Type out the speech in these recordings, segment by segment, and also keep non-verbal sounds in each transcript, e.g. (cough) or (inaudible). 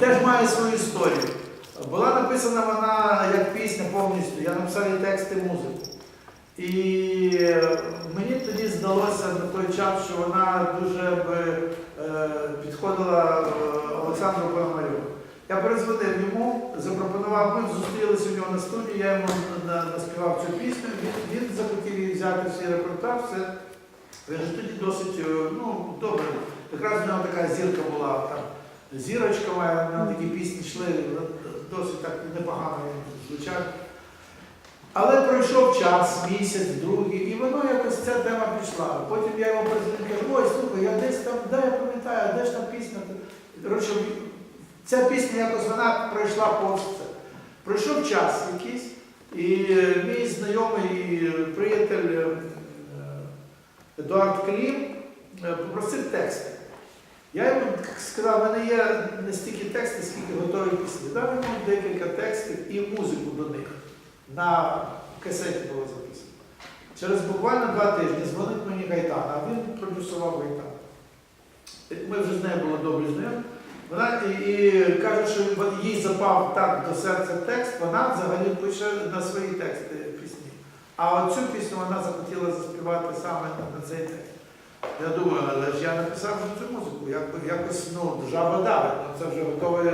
теж має свою історію. Була написана вона як пісня повністю. Я написав і текст музику. І е, мені тоді здалося на той час, що вона дуже би, е, підходила е, Олександру Пономарю. Я перезвонив йому, запропонував, ми зустрілися у нього на студії, я йому наспівав цю пісню, він, він захотів її взяти всі репортаж, все. Він ж тоді досить ну, добре. Якраз в нього така зірка була, там, зірочка моя, в такі пісні йшли, досить так непогано звучать. Але пройшов час, місяць, другий, і воно якось ця тема пішла. Потім я йому кажу, ой, слухай, я десь там, де я пам'ятаю, де ж там пісня? Коротше, ця пісня якось вона пройшла повз це. Пройшов час якийсь, і мій знайомий приятель е, Едуард Клім е, попросив тексти. Я йому сказав, в мене є не стільки тексти, скільки готові пісні. Дав йому декілька текстів і музику до них. На касеті було записано. Через буквально два тижні дзвонить мені Гайтан, а він продюсував Гайтан. Ми вже з нею були добрі знайомі. Вона і, і каже, що їй запав так до серця текст, вона взагалі пише на свої тексти пісні. А оцю пісню вона захотіла заспівати саме на цей текст. Я думаю, але ж я написав цю музику, якби якось ну, жаба давить, ну, це вже готовий,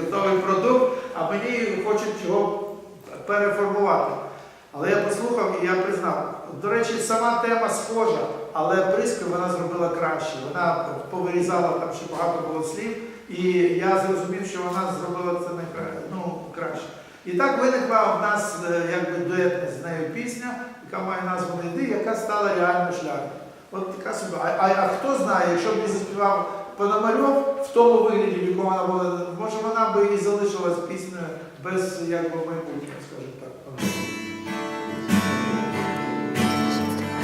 (laughs) готовий продукт, а мені хочуть його переформувати. Але я послухав і я признав. До речі, сама тема схожа, але приспів вона зробила краще. Вона повирізала там ще багато було слів, і я зрозумів, що вона зробила це ну, краще. І так виникла в нас е, якби дуетна з нею пісня, яка має назву «Не йди, яка стала реальним шляхом. От така собі. А, а, а хто знає, якщо б не заспівав Пономарьов в тому вигляді, в якому вона була, може вона би і залишилась піснею без якби майбутнього, скажімо так.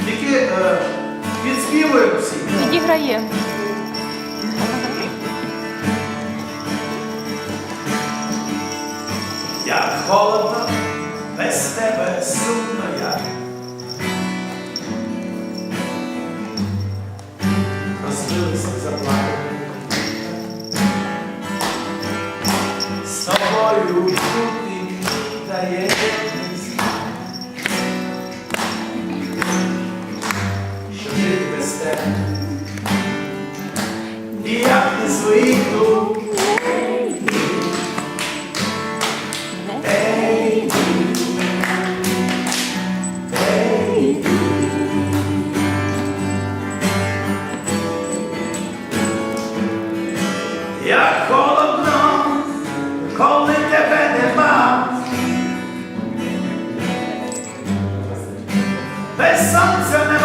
Тільки е, підспівуємо всі. Підіграє. Як холодно, без тебе сумно Як холодно, коли без сонця